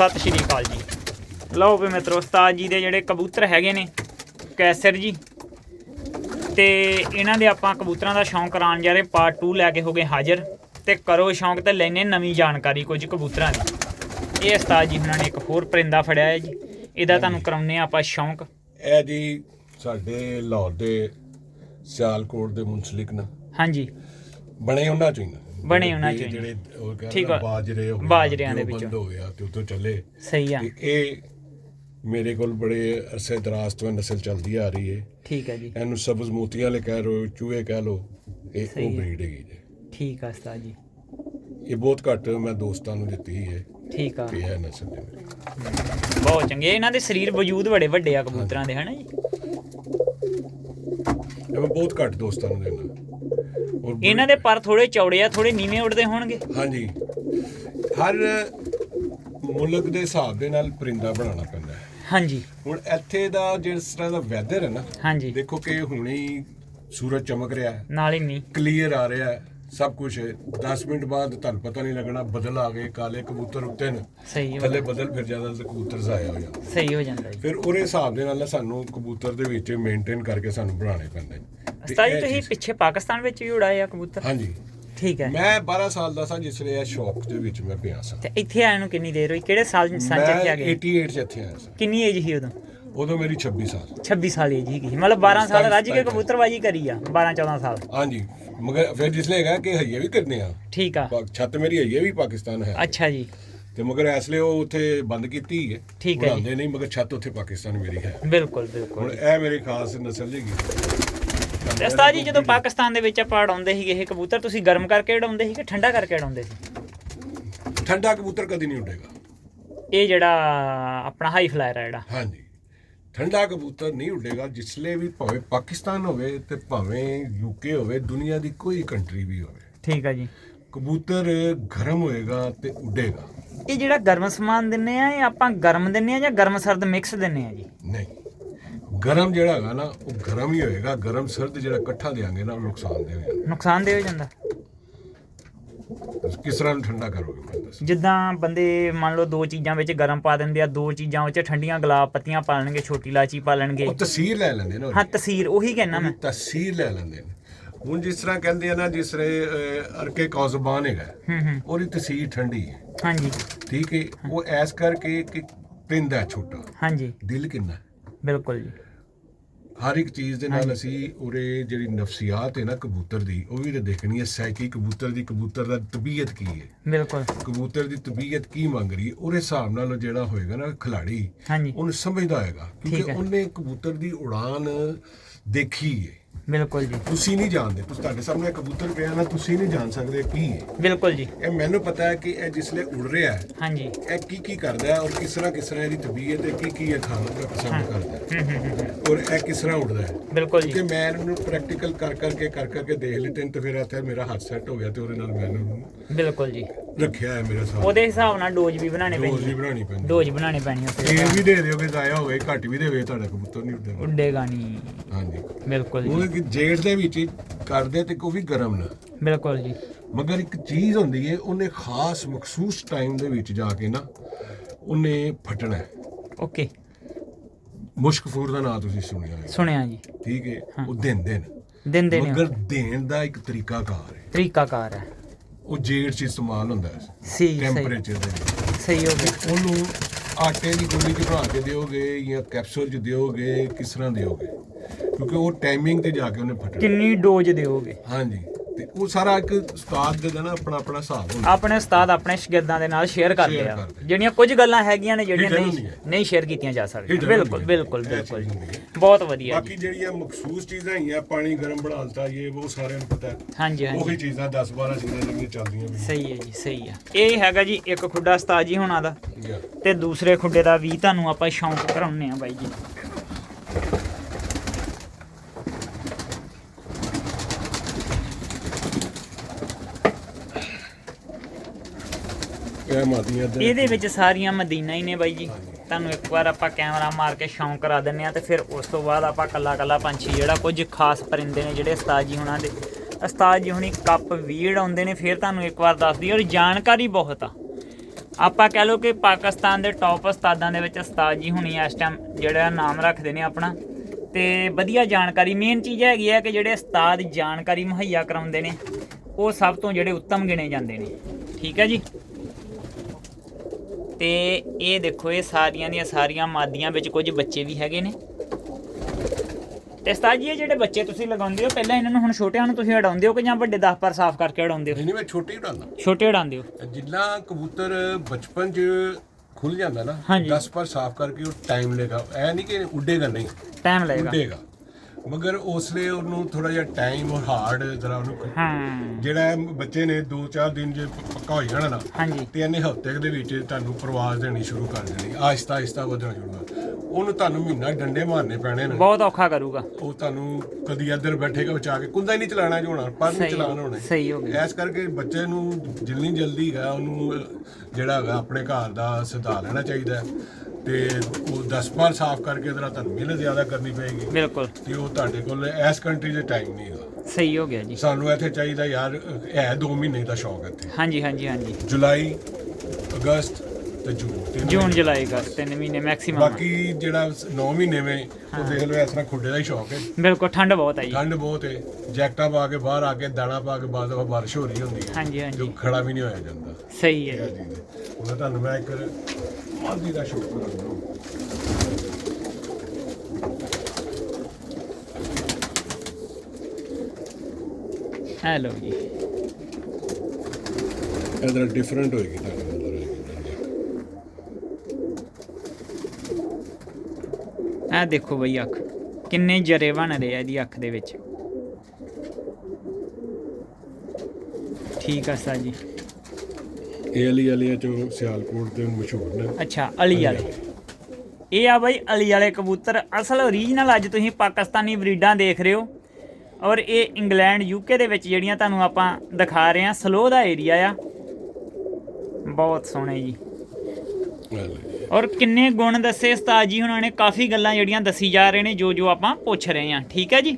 ਸਤਿ ਸ਼੍ਰੀ ਅਕਾਲ ਜੀ। ਲਓ ਵੀ ਮਿੱਤਰੋ ਉਸਤਾਦ ਜੀ ਦੇ ਜਿਹੜੇ ਕਬੂਤਰ ਹੈਗੇ ਨੇ ਕੈਸਰ ਜੀ ਤੇ ਇਹਨਾਂ ਦੇ ਆਪਾਂ ਕਬੂਤਰਾਂ ਦਾ ਸ਼ੌਂਕ ਕਰਾਉਣ ਜਾ ਰਹੇ ਪਾਰਟ 2 ਲੈ ਕੇ ਹੋ ਗਏ ਹਾਜ਼ਰ ਤੇ ਕਰੋ ਸ਼ੌਂਕ ਤੇ ਲੈਨੇ ਨਵੀਂ ਜਾਣਕਾਰੀ ਕੁਝ ਕਬੂਤਰਾਂ ਦੀ। ਇਹ ਉਸਤਾਦ ਜੀ ਉਹਨਾਂ ਨੇ ਇੱਕ ਹੋਰ ਪਰਿੰਦਾ ਫੜਿਆ ਹੈ ਜੀ ਇਹਦਾ ਤੁਹਾਨੂੰ ਕਰਾਉਨੇ ਆ ਆਪਾਂ ਸ਼ੌਂਕ। ਇਹ ਜੀ ਸਾਡੇ ਲਾਹੌਰ ਦੇ ਸਿਆਲਕੋਟ ਦੇ ਮੁੰਸਲਿਕ ਨਾ। ਹਾਂਜੀ। ਬਣੇ ਉਹਨਾਂ ਚੋਂ ਹੀ ਨਾ। ਬਣੇ ਉਹਨਾਂ ਚੋਂ ਹੀ। ਜਿਹੜੇ ਉਹ ਠੀਕ ਕਹਿੰਦੇ ਆ। ਬਾਜਰੇ ਹੋ ਗਏ ਬਾਜਰਿਆਂ ਦੇ ਤੇ ਵਿੱਚੋਂ। ਬੰਦ ਹੋ ਗਿਆ ਤੇ ਉਤੋਂ ਚੱਲੇ। ਸਹੀ ਆ। ਤੇ ਇਹ ਮੇਰੇ ਕੋਲ ਬੜੇ ਅਰਸੇ ਦਰਾਜ਼ ਤੋਂ ਇਹ ਨਸਲ ਚੱਲਦੀ ਆ ਰਹੀ ਹੈ ਠੀਕ ਹੈ ਜੀ। ਇਹਨੂੰ ਸਬਜ਼ ਮੋਤੀਆਂ ਵਾਲੇ ਕਹਿ ਰੋ ਚੂਹੇ ਕਹਿ ਲੋ ਇਹ ਸਹੀ ਉਹ ਹੈ। ਬਰੀਡ ਹੈਗੀ ਜੀ। ਠੀਕ ਆ ਉਸਤਾਦ ਜੀ। ਇਹ ਬਹੁਤ ਘੱਟ ਮੈਂ ਦੋਸਤਾਂ ਨੂੰ ਦਿੱਤੀ ਹੈ ਠੀਕ ਆ। ਇਹ ਨਸਲ ਦੇ ਮੇਰੇ ਬਹੁਤ ਚੰਗੇ। ਇਹਨਾਂ ਦੇ ਸਰੀਰ ਵਜੂਦ ਬੜੇ ਵੱਡੇ ਆ ਕਬੂਤਰਾਂ ਦੇ ਹਨਾ ਜੀ? ਇਹ ਮੈਂ ਬਹੁਤ ਘੱਟ ਦੋਸਤਾਂ ਨੂੰ ਬੜੇ- ਇਹਨਾਂ ਦੇ ਪਰ ਥੋੜੇ ਚੌੜੇ ਆ ਥੋੜੇ ਨੀਵੇਂ ਉੱਡਦੇ ਹੋਣਗੇ। ਹਾਂਜੀ। ਹਰ ਮੁਲਕ ਦੇ ਹਿਸਾਬ ਦੇ ਨਾਲ ਪਰਿੰਦਾ ਬਣਾਉਣਾ ਪੈਂਦਾ ਹੈ। ਹਾਂਜੀ। ਹੁਣ ਇੱਥੇ ਦਾ ਜਿਸ ਤਰ੍ਹਾਂ ਦਾ ਵੈਦਰ ਹੈ ਨਾ ਹਾਂਜੀ। ਦੇਖੋ ਕਿ ਹੁਣੇ ਹੀ ਸੂਰਜ ਚਮਕ ਰਿਹਾ ਹੈ। ਨਾਲ ਹੀ ਨਹੀਂ ਕਲੀਅਰ ਆ ਰਿਹਾ ਹੈ ਸਭ ਕੁਝ 10 ਮਿੰਟ ਬਾਅਦ ਤੁਹਾਨੂੰ ਪਤਾ ਨਹੀਂ ਲੱਗਣਾ ਬਦਲ ਆ ਗਏ ਕਾਲੇ ਕਬੂਤਰ ਉੱਤੇ ਨੇ। ਸਹੀ ਹੋ ਥੱਲੇ ਬਦਲ ਫਿਰ ਜ਼ਿਆਦਾ ਕਬੂਤਰ ਜ਼ਾਇਆ ਹੋ ਜਾਂਦੇ ਸਹੀ ਹੋ ਜਾਂਦਾ ਜੀ। ਫਿਰ ਉਹਦੇ ਹਿਸਾਬ ਦੇ ਨਾਲ ਸਾਨੂੰ ਕਬੂਤਰ ਦੇ ਵਿੱਚ ਮੇਨਟੇਨ ਕਰਕੇ ਸਾਨੂੰ ਬਣਾਉਣੇ ਪੈਂਦੇ ਨੇ। ਉਸਤਾਦ ਜੀ ਤੁਸੀਂ ਪਿੱਛੇ ਪਾਕਿਸਤਾਨ ਵਿੱਚ ਵੀ ਉਡਾਏ ਆ ਕਬੂਤਰ? ਹਾਂਜੀ। ਠੀਕ ਹੈ। ਮੈਂ 12 ਸਾਲ ਦਾ ਸਾਂ ਜਿਸ ਵੇਲੇ ਇਹ ਸ਼ੌਕ ਦੇ ਵਿੱਚ ਮੈਂ ਪਿਆ ਸਾਂ। ਤੇ ਇੱਥੇ ਆਏ ਨੂੰ ਕਿੰਨੀ ਦੇਰ ਹੋਈ? ਕਿਹੜੇ ਸਾਲ ਸੰਨ ਚ ਆ ਮੈਂ ਗਏ? 88 ਚ ਇੱਥੇ ਆਇਆ ਸਾਂ। ਕਿੰਨੀ ਏਜ ਸੀ ਉਦੋਂ? ਉਦੋਂ ਮੇਰੀ 26 ਸਾਲ। 26 ਸਾਲ ਏਜ ਸੀਗੀ। ਮਤਲਬ 12 ਸਾਲ ਰੱਜ ਕੇ ਕਬੂਤਰਬਾਜੀ ਕਰੀ ਆ 12 14 ਸਾਲ। ਹਾਂਜੀ। ਮਗਰ ਫਿਰ ਜਿਸ ਲਈ ਹੈਗਾ ਕਿ ਹਈਏ ਵੀ ਕਰਨੇ ਆ। ਠੀਕ ਆ। ਛੱਤ ਮੇਰੀ ਹਈਏ ਵੀ ਪਾਕਿਸਤਾਨ ਹੈ। ਅੱਛਾ ਜੀ। ਤੇ ਮਗਰ ਇਸ ਲਈ ਉਹ ਉੱਥੇ ਬੰਦ ਕੀਤੀ ਹੈ। ਠੀਕ ਹੈ ਜੀ। ਨਹੀਂ ਮਗਰ ਛੱਤ ਉੱਥੇ ਪਾਕਿਸਤਾਨ ਮੇਰੀ ਹੈ। ਬਿਲਕੁਲ ਹੁਣ ਬਿਲਕੁਲ ਇਹ ਮੇਰੀ ਖਾਸ ਨਸਲ ਹੈਗੀ। ਤੇ ਉਸਤਾਦ ਜੀ ਜਦੋਂ ਪਾਕਿਸਤਾਨ ਦੇ ਵਿੱਚ ਆਪਾਂ ਉਡਾਉਂਦੇ ਸੀਗੇ ਇਹ ਕਬੂਤਰ ਤੁਸੀਂ ਗਰਮ ਕਰਕੇ ਉਡਾਉਂਦੇ ਸੀ ਕਿ ਠੰਡਾ ਕਰਕੇ ਉਡਾਉਂਦੇ ਸੀ? ਠੰਡਾ ਕਬੂਤਰ ਕਦੀ ਨਹੀਂ ਉੱਡੇਗਾ। ਇਹ ਜਿਹੜਾ ਆਪਣਾ ਹਾਈ ਫਲਾਇਰ ਆ ਜਿਹੜਾ। ਹਾਂਜੀ। ਠੰਡਾ ਕਬੂਤਰ ਨਹੀਂ ਉੱਡੇਗਾ ਜਿਸਲੇ ਵੀ ਭਾਵੇਂ ਪਾਕਿਸਤਾਨ ਹੋਵੇ ਤੇ ਭਾਵੇਂ ਯੂਕੇ ਹੋਵੇ ਦੁਨੀਆ ਦੀ ਕੋਈ ਕੰਟਰੀ ਵੀ ਹੋਵੇ। ਠੀਕ ਆ ਜੀ। ਕਬੂਤਰ ਗਰਮ ਹੋਏਗਾ ਤੇ ਉੱਡੇਗਾ। ਇਹ ਜਿਹੜਾ ਗਰਮ ਸਮਾਨ ਦਿੰਨੇ ਆ ਇਹ ਆਪਾਂ ਗਰਮ ਦਿੰਨੇ ਆ ਜਾਂ ਗਰਮ ਸਰਦ ਮਿਕਸ ਦਿੰਨੇ ਆ ਜੀ? ਨਹੀਂ। ਗਰਮ ਜਿਹੜਾ ਹੈਗਾ ਨਾ ਉਹ ਗਰਮ ਹੀ ਹੋਏਗਾ ਗਰਮ ਸਰਦ ਜਿਹੜਾ ਇਕੱਠਾ ਦੇਾਂਗੇ ਨਾ ਉਹ ਨੁਕਸਾਨਦੇਹ ਹੋ ਜਾਂਦਾ। ਨੁਕਸਾਨਦੇਹ ਹੋ ਜਾਂਦਾ। ਕਿਸ ਤਰ੍ਹਾਂ ਨੂੰ ਠੰਡਾ ਕਰੋਗੇ ਦੱਸ। ਜਿੱਦਾਂ ਬੰਦੇ ਮੰਨ ਲਓ ਦੋ ਚੀਜ਼ਾਂ ਵਿੱਚ ਗਰਮ ਪਾ ਦਿੰਦੇ ਆ ਦੋ ਚੀਜ਼ਾਂ ਵਿੱਚ ਠੰਡੀਆਂ ਗੁਲਾਬ ਪੱਤੀਆਂ ਪਾ ਲੈਣਗੇ ਛੋਟੀ ਇਲਾਚੀ ਪਾ ਲੈਣਗੇ। ਉਹ ਤਸੀਰ ਲੈ ਲੈਂਦੇ ਨੇ ਹਾਂ ਤਸੀਰ ਉਹੀ ਕਹਿਣਾ ਮੈਂ। ਤਸੀਰ ਲੈ ਲੈਂਦੇ ਨੇ। ਹੁਣ ਜਿਸ ਤਰ੍ਹਾਂ ਕਹਿੰਦੇ ਆ ਨਾ ਜਿਸ ਰੇ ਅਰਕੇ ਕੌਜ਼ਬਾਨ ਹੈਗਾ ਹੂੰ ਹੂੰ। ਉਹਦੀ ਤਸੀਰ ਠੰਡੀ ਹੈ। ਹਾਂਜੀ। ਠੀਕ ਹੈ ਉਹ ਐਸ ਕਰਕੇ ਕਿ ਪਿੰਦਾ ਛੋਟਾ। ਹਾਂਜੀ। ਦਿਲ ਕਿੰਨਾ? ਬਿਲਕੁਲ ਜੀ। ਹਰ ਇੱਕ ਚੀਜ਼ ਦੇ ਨਾਲ ਅਸੀਂ ਉਰੇ ਜਿਹੜੀ ਨਫਸੀਆਤ ਹੈ ਨਾ ਕਬੂਤਰ ਦੀ ਉਹ ਵੀ ਤੇ ਦੇਖਣੀ ਹੈ ਸਾਈਕੀ ਕਬੂਤਰ ਦੀ ਕਬੂਤਰ ਦਾ ਤਬੀਅਤ ਕੀ ਹੈ? ਬਿਲਕੁਲ। ਕਬੂਤਰ ਦੀ ਤਬੀਅਤ ਕੀ ਮੰਗ ਰਹੀ ਹੈ? ਉਹਦੇ ਹਿਸਾਬ ਨਾਲ ਜਿਹੜਾ ਹੋਏਗਾ ਨਾ ਖਿਲਾੜੀ ਉਹਨੂੰ ਸਮਝਦਾ ਹੋਏਗਾ ਕਿਉਂਕਿ। ਉਹਨੇ ਕਬੂਤਰ ਦੀ ਉਡਾਨ ਦੇਖੀ ਹੈ। ਬਿਲਕੁਲ ਜੀ। ਤੁਸੀਂ ਨਹੀਂ ਜਾਣਦੇ ਤੁਸੀਂ ਤੁਹਾਡੇ ਸਾਹਮਣੇ ਕਬੂਤਰ ਪਿਆ ਨਾ ਤੁਸੀਂ ਨਹੀਂ ਜਾਣ ਸਕਦੇ ਕੀ ਹੈ। ਬਿਲਕੁਲ ਜੀ। ਇਹ ਮੈਨੂੰ ਪਤਾ ਹੈ ਕਿ ਇਹ ਜਿਸਲੇ ਉੜ ਰਿਹਾ ਹੈ ਹਾਂਜੀ। ਇਹ ਕੀ ਕੀ ਕਰਦਾ ਹੈ ਔਰ ਕਿਸ ਤਰ੍ਹਾਂ ਕਿਸ ਤਰ੍ਹਾਂ ਇਹਦੀ ਤਬੀਅਤ ਹੈ ਕੀ ਕੀ ਇਹ ਖਾਣਾ ਦਾ ਪਸੰਦ ਕਰਦਾ ਹੈ। ਹੂੰ ਹੂੰ ਹੂੰ ਔਰ ਇਹ ਕਿਸ ਤਰ੍ਹਾਂ ਉੱਡਦਾ ਹੈ। ਬਿਲਕੁਲ ਜੀ। ਕਿ ਮੈਂ ਇਹਨੂੰ ਪ੍ਰੈਕਟੀਕਲ ਕਰ ਕਰਕੇ ਕਰ ਕਰਕੇ ਦੇਖ ਲਿੱਤੇ ਤੇ ਫਿਰ ਇੱਥੇ ਮੇਰਾ ਹੱਥ ਸੈੱਟ ਹੋ ਗਿਆ ਤੇ ਉਹਦੇ ਨਾਲ ਮੈਨੂੰ ਬਿਲਕੁਲ ਜੀ। ਰੱਖਿਆ ਹੈ ਮੇਰੇ ਸਾਹਮਣੇ ਉਹਦੇ ਹਿਸਾਬ ਨਾਲ ਡੋਜ਼ ਵੀ ਬਣਾਉਣੇ ਡੋਜ਼ ਪੈਂਦੀ ਵੀ ਬਣਾਉਣੀ ਪੈਂਦੀ ਡੋਜ਼ ਬਣਾਉਣੇ ਫਿਰ ਇਹ ਵੀ ਦੇ ਦਿਓਗੇ ਜ਼ਾਇਆ ਹੋਵੇ ਘੱਟ ਵੀ ਦੇਵੇ ਤੁਹਾਡਾ ਕਬੂਤਰ ਨਹੀਂ ਉੱਡੇਗਾ। ਉੱਡੇਗਾ ਨਹੀਂ। ਹਾਂਜੀ। ਬਿਲਕੁਲ ਜੀ। ਉਹ ਕਿ ਜੇਠ ਦੇ ਵਿੱਚ ਹੀ ਕਰਦੇ ਤੇ ਕੋਈ ਵੀ ਗਰਮ ਨਾ। ਬਿਲਕੁਲ ਜੀ। ਮਗਰ ਇੱਕ ਚੀਜ਼ ਹੁੰਦੀ ਹੈ ਉਹਨੇ ਖਾਸ ਮਖਸੂਸ ਟਾਈਮ ਦੇ ਵਿੱਚ ਜਾ ਕੇ ਨਾ ਉਹਨੇ ਫਟਣਾ ਹੈ। ਓਕੇ। ਮੁਸ਼ਕਫੂਰ ਦਾ ਨਾਮ ਤੁਸੀਂ ਸੁਣਿਆ ਹੈ ਸੁਣਿਆ ਜੀ। ਠੀਕ ਹੈ। ਉਹ ਦਿੰਦੇ ਨੇ। ਦਿੰਦੇ ਨੇ। ਮਗਰ ਦੇਣ ਦਾ ਇੱਕ ਤਰੀਕਾ ਕਾਰ ਹੈ ਤਰੀਕਾਕਾਰ ਹੈ। ਉਹ ਜੇਠ ਚ ਇਸਤੇਮਾਲ ਹੁੰਦਾ ਹੈ। ਸਹੀ ਟੈਂਪਰੇਚਰ ਦੇ ਵਿੱਚ। ਸਹੀ ਹੋ ਗਿਆ। ਉਹਨੂੰ ਆਟੇ ਦੀ ਗੋਲੀ ਚ ਬਣਾ ਕੇ ਦਿਓਗੇ ਜਾਂ ਕੈਪਸੂਲ ਚ ਦਿਓਗੇ ਕਿਸ ਤਰ੍ਹਾਂ ਦਿਓਗੇ? ਕਿਉਂਕਿ ਉਹ ਟਾਈਮਿੰਗ ਤੇ ਜਾ ਕੇ ਉਹਨੇ ਫਟਣਾ। ਕਿੰਨੀ ਡੋਜ਼ ਦਿਓਗੇ? ਹਾਂਜੀ। ਤੇ ਉਹ ਸਾਰਾ ਇੱਕ ਉਸਤਾਦ ਦੇ ਨਾ ਆਪਣਾ ਆਪਣਾ ਹਿਸਾਬ ਹੁੰਦਾ ਆਪਣੇ ਉਸਤਾਦ ਆਪਣੇ ਸ਼ਾਗਿਰਦਾਂ ਦੇ ਨਾਲ ਸ਼ੇਅਰ ਕਰਦੇ ਆ ਕਰਦੇ। ਜਿਹੜੀਆਂ ਕੁਝ ਗੱਲਾਂ ਹੈਗੀਆਂ ਨੇ ਜਿਹੜੀਆਂ Hidden ਨਹੀਂ ਹੁੰਦੀਆਂ। ਨਹੀਂ ਸ਼ੇਅਰ ਕੀਤੀਆਂ ਜਾ ਸਕਦੀਆਂ Hidden ਬਿਲਕੁਲ ਹੁੰਦੀਆਂ। ਬਿਲਕੁਲ ਇਹ ਬਿਲਕੁਲ ਹੁੰਦੀ ਹੈ। ਬਹੁਤ ਵਧੀਆ ਜੀ ਬਾਕੀ ਜਿਹੜੀਆਂ ਮਖਸੂਸ ਚੀਜ਼ਾਂ ਹੈਗੀਆਂ ਪਾਣੀ ਗਰਮ ਬਣਾਉਂਦਾ ਇਹ ਉਹ ਸਾਰਿਆਂ ਨੂੰ ਪਤਾ ਹੈ ਹਾਂਜੀ ਹਾਂਜੀ ਉਹੀ ਚੀਜ਼ਾਂ 10 12 ਚੀਜ਼ਾਂ ਜਿਹੜੀਆਂ ਚੱਲਦੀਆਂ ਵੀ ਸਹੀ ਹੈ ਜੀ ਸਹੀ ਹੈ ਇਹ ਹੈਗਾ ਜੀ ਇੱਕ ਖੁੱਡਾ ਉਸਤਾਦ ਜੀ ਹੁਣਾਂ ਦਾ. ਤੇ ਦੂਸਰੇ ਖੁੱਡੇ ਦਾ ਵੀ ਤੁਹਾਨੂੰ ਆਪਾਂ ਸ਼ੌਂਕ ਕਰਾਉਨੇ ਆ ਬਾਈ ਜੀ ਇਹ ਮਾਦੀਆਂ ਦੇ ਇਹਦੇ ਵਿੱਚ ਸਾਰੀਆਂ ਮਦੀਨਾ ਹੀ ਨੇ ਬਾਈ ਜੀ। ਤੁਹਾਨੂੰ ਇੱਕ ਵਾਰ ਆਪਾਂ ਕੈਮਰਾ ਮਾਰ ਕੇ ਸ਼ੌਂਕ ਕਰਾ ਦਿੰਨੇ ਆ ਤੇ ਫਿਰ ਉਸ ਤੋਂ ਬਾਅਦ ਆਪਾਂ ਕੱਲਾ ਕੱਲਾ ਪੰਛੀ ਜਿਹੜਾ ਕੁਝ ਖਾਸ ਪਰਿੰਦੇ ਨੇ ਜਿਹੜੇ ਉਸਤਾਦ ਜੀ ਹੁਣਾਂ ਦੇ। ਉਸਤਾਦ ਜੀ ਹੁਣੀ ਕੱਪ ਵੀੜ ਆਉਂਦੇ ਨੇ, ਫਿਰ ਤੁਹਾਨੂੰ ਇੱਕ ਵਾਰ ਦੱਸਦੀ ਔਰ ਜਾਣਕਾਰੀ ਬਹੁਤ ਆ। ਆਪਾਂ ਕਹਿ ਲਓ ਕਿ ਪਾਕਿਸਤਾਨ ਦੇ ਟੌਪ ਉਸਤਾਦਾਂ ਦੇ ਵਿੱਚ ਉਸਤਾਦ ਜੀ ਹੁਣੀ ਇਸ ਟਾਈਮ ਜਿਹੜਾ ਨਾਮ ਰੱਖਦੇ ਨੇ ਆਪਣਾ। ਤੇ ਵਧੀਆ ਜਾਣਕਾਰੀ ਮੇਨ ਚੀਜ਼ ਹੈਗੀ ਹੈ ਕਿ ਜਿਹੜੇ ਉਸਤਾਦ ਜਾਣਕਾਰੀ ਮੁਹੱਈਆ ਕਰਾਉਂਦੇ ਨੇ, ਉਹ ਸਭ ਤੋਂ ਜਿਹੜੇ ਉੱਤਮ ਗਿਣੇ ਜਾਂਦੇ ਨੇ। ਠੀਕ ਹੈ ਜੀ? ਤੇ ਇਹ ਦੇਖੋ ਇਹ ਸਾਰੀਆਂ ਦੀਆਂ ਸਾਰੀਆਂ ਮਾਦੀਆਂ ਵਿੱਚ ਕੁਝ ਬੱਚੇ ਵੀ ਹੈਗੇ ਨੇ। ਤੇ ਉਸਤਾਦ ਜੀ ਇਹ ਜਿਹੜੇ ਬੱਚੇ ਤੁਸੀਂ ਲਗਾਉਂਦੇ ਹੋ ਪਹਿਲਾਂ ਇਹਨਾਂ ਨੂੰ ਹੁਣ ਛੋਟਿਆਂ ਨੂੰ ਤੁਸੀਂ ਉਡਾਉਂਦੇ ਹੋ ਕਿ ਜਾਂ ਵੱਡੇ 10 ਪਰ ਸਾਫ਼ ਕਰਕੇ ਉਡਾਉਂਦੇ ਹੋ? ਨਹੀਂ ਮੈਂ ਛੋਟੀ ਉਡਾਉਂਦਾ ਛੋਟੇ ਉਡਾਉਂਦੇ ਹੋ। ਜਿੰਨਾ ਕਬੂਤਰ ਬਚਪਨ 'ਚ ਖੁੱਲ ਜਾਂਦਾ ਨਾ ਹਾਂਜੀ। 10 ਪਰ ਸਾਫ਼ ਕਰਕੇ ਉਹ ਟਾਈਮ ਲੇਗਾ ਐ ਨਹੀਂ ਕਿ ਉੱਡੇਗਾ ਨਹੀਂ। ਟਾਈਮ ਲੱਗੇਗਾ ਉੱਡੇਗਾ। ਮਗਰ ਉਸ ਲਈ ਉਹਨੂੰ ਥੋੜਾ ਜਿਹਾ ਟਾਈਮ ਔਰ ਹਾਰਡ ਜ਼ਰਾ ਉਹਨੂੰ ਹਾਂ। ਜਿਹੜਾ ਇਹ ਬੱਚੇ ਨੇ 2-4 ਦਿਨ ਜੇ ਪ- ਪੱਕਾ ਹੋ ਜਾਣਾ ਨਾ ਹਾਂਜੀ। ਤੇ ਇਹਨੇ ਹਫ਼ਤੇ ਕੁ ਦੇ ਵਿੱਚ ਤੁਹਾਨੂੰ ਪ੍ਰਵਾਸ ਦੇਣੀ ਸ਼ੁਰੂ ਕਰ ਦੇਣੀ ਆਹਿਸਤਾ ਆਹਿਸਤਾ ਵਧਣਾ ਸ਼ੁਰੂ ਕਰ ਉਹਨੂੰ ਤੁਹਾਨੂੰ ਮਹੀਨਾ ਡੰਡੇ ਮਾਰਨੇ ਪੈਣੇ ਨੇ। ਬਹੁਤ ਔਖਾ ਕਰੂਗਾ। ਉਹ ਤੁਹਾਨੂੰ ਕਦੀ ਇੱਧਰ ਬੈਠੇਗਾ ਬਚਾ ਕੇ ਕੁੰਦਾ ਹੀ ਨਹੀਂ ਚਲਾਣਾ ਹੋਣਾ ਪਰ ਨਹੀਂ ਚਲਾਣਾ ਹੋਣਾ। ਸਹੀ ਹੋ ਗਿਆ। ਇਸ ਕਰਕੇ ਬੱਚੇ ਨੂੰ ਜਿੰਨੀ ਜਲਦੀ ਹੈ ਉਹਨੂੰ ਜਿਹੜਾ ਹੈਗਾ ਆਪਣੇ ਘਰ ਦਾ ਸੁਧਾਰ ਲੈਣਾ ਚਾਹੀਦਾ। ਹੈ ਤੇ ਉਹ 10 ਵਾਰ ਸਾਫ਼ ਕਰਕੇ ਜਰਾ ਤੁਹਾਨੂੰ ਮਿਹਨਤ ਜ਼ਿਆਦਾ ਕਰਨੀ ਪਏਗੀ। ਬਿਲਕੁਲ। ਤੇ ਉਹ ਤੁਹਾਡੇ ਕੋਲ ਇਸ ਕੰਟਰੀ 'ਚ ਟਾਈਮ ਨਹੀਂ ਹੈਗਾ ਸਹੀ ਹੋ ਗਿਆ ਜੀ। ਸਾਨੂੰ ਇੱਥੇ ਚਾਹੀਦਾ ਯਾਰ ਹੈ 2 ਮਹੀਨੇ ਦਾ ਸ਼ੌਕ ਇੱਥੇ। ਹਾਂਜੀ ਹਾਂਜੀ ਹਾਂਜੀ। ਜੁਲਾਈ ਅਗਸਤ ਤੇ ਜੂਨ ਤਿੰਨ ਜੂਨ। ਜੁਲਾਈ ਅਗਸਤ ਤਿੰਨ ਮਹੀਨੇ ਮੈਕਸਿਮਮ ਬਾਕੀ ਜਿਹੜਾ 9 ਮਹੀਨੇ ਵਿੱਚ ਉਹ ਦੇਖ ਲਓ ਇਸ ਤਰ੍ਹਾਂ ਖੁੱਡੇ ਦਾ ਹੀ ਸ਼ੌਕ ਹੈ। ਬਿਲਕੁਲ ਠੰਡ ਬਹੁਤ ਹੈ ਜੀ। ਠੰਡ ਬਹੁਤ ਹੈ ਜੈਕਟਾਂ ਪਾ ਕੇ ਬਾਹਰ ਆ ਕੇ ਦਾਣਾ ਪਾ ਕੇ ਬਾਅਦ ਵਿੱਚ ਬਾਰਿਸ਼ ਹੋ ਰਹੀ ਹੁੰਦੀ ਹੈ। ਹਾਂਜੀ ਜੋ ਹਾਂਜੀ ਖੜਾ ਵੀ ਨਹੀਂ ਹੋਇਆ ਜਾਂਦਾ। ਸਹੀ ਹੈ। ਜੀ। ਹੁਣ ਤੁਹਾਨੂੰ ਮੈਂ ਇੱਕ ਮਾਦੀ ਦਾ ਸ਼ੌਕ ਕਰਾਂਗਾ ਹੈਲੋ ਜੀ। ਇਹਦਾ ਡਿਫਰੈਂਟ ਹੋਏਗੀ ਤੁਹਾਡੇ ਅੰਦਰ ਇਹ ਦੇਖੋ ਬਈ ਅੱਖ। ਕਿੰਨੇ ਜਰੇ ਬਣ ਰਹੇ ਆ ਇਹਦੀ ਅੱਖ ਦੇ ਵਿੱਚ। ਠੀਕ ਆ ਸਰ ਜੀ। ਇਹ ਅਲੀ ਵਾਲੀਆਂ ਚੋਂ ਸਿਆਲਕੋਟ ਦੇ ਮਸ਼ਹੂਰ ਨੇ। ਅੱਛਾ ਅਲੀ ਵਾਲੇ। ਇਹ ਆ ਬਈ ਅਲੀ ਵਾਲੇ ਕਬੂਤਰ। ਅਸਲ ਓਰੀਜਨਲ ਅੱਜ ਤੁਸੀਂ ਪਾਕਿਸਤਾਨੀ ਬਰੀਡਾਂ ਦੇਖ ਰਹੇ ਹੋ। ਔਰ ਇਹ ਇੰਗਲੈਂਡ ਯੂਕੇ ਦੇ ਵਿੱਚ ਜਿਹੜੀਆਂ ਤੁਹਾਨੂੰ ਆਪਾਂ ਦਿਖਾ ਰਹੇ ਹਾਂ ਸਲੋ ਦਾ ਏਰੀਆ ਆ। ਬਹੁਤ ਸੋਹਣੇ ਜੀ। ਇਹ ਲੈ। ਔਰ ਕਿੰਨੇ ਗੁਣ ਦੱਸੇ ਉਸਤਾਦ ਜੀ ਉਹਨਾਂ ਨੇ ਕਾਫੀ ਗੱਲਾਂ ਜਿਹੜੀਆਂ ਦੱਸੀ ਜਾ ਰਹੇ ਨੇ ਜੋ ਜੋ ਆਪਾਂ ਪੁੱਛ ਰਹੇ ਹਾਂ ਠੀਕ ਹੈ ਜੀ?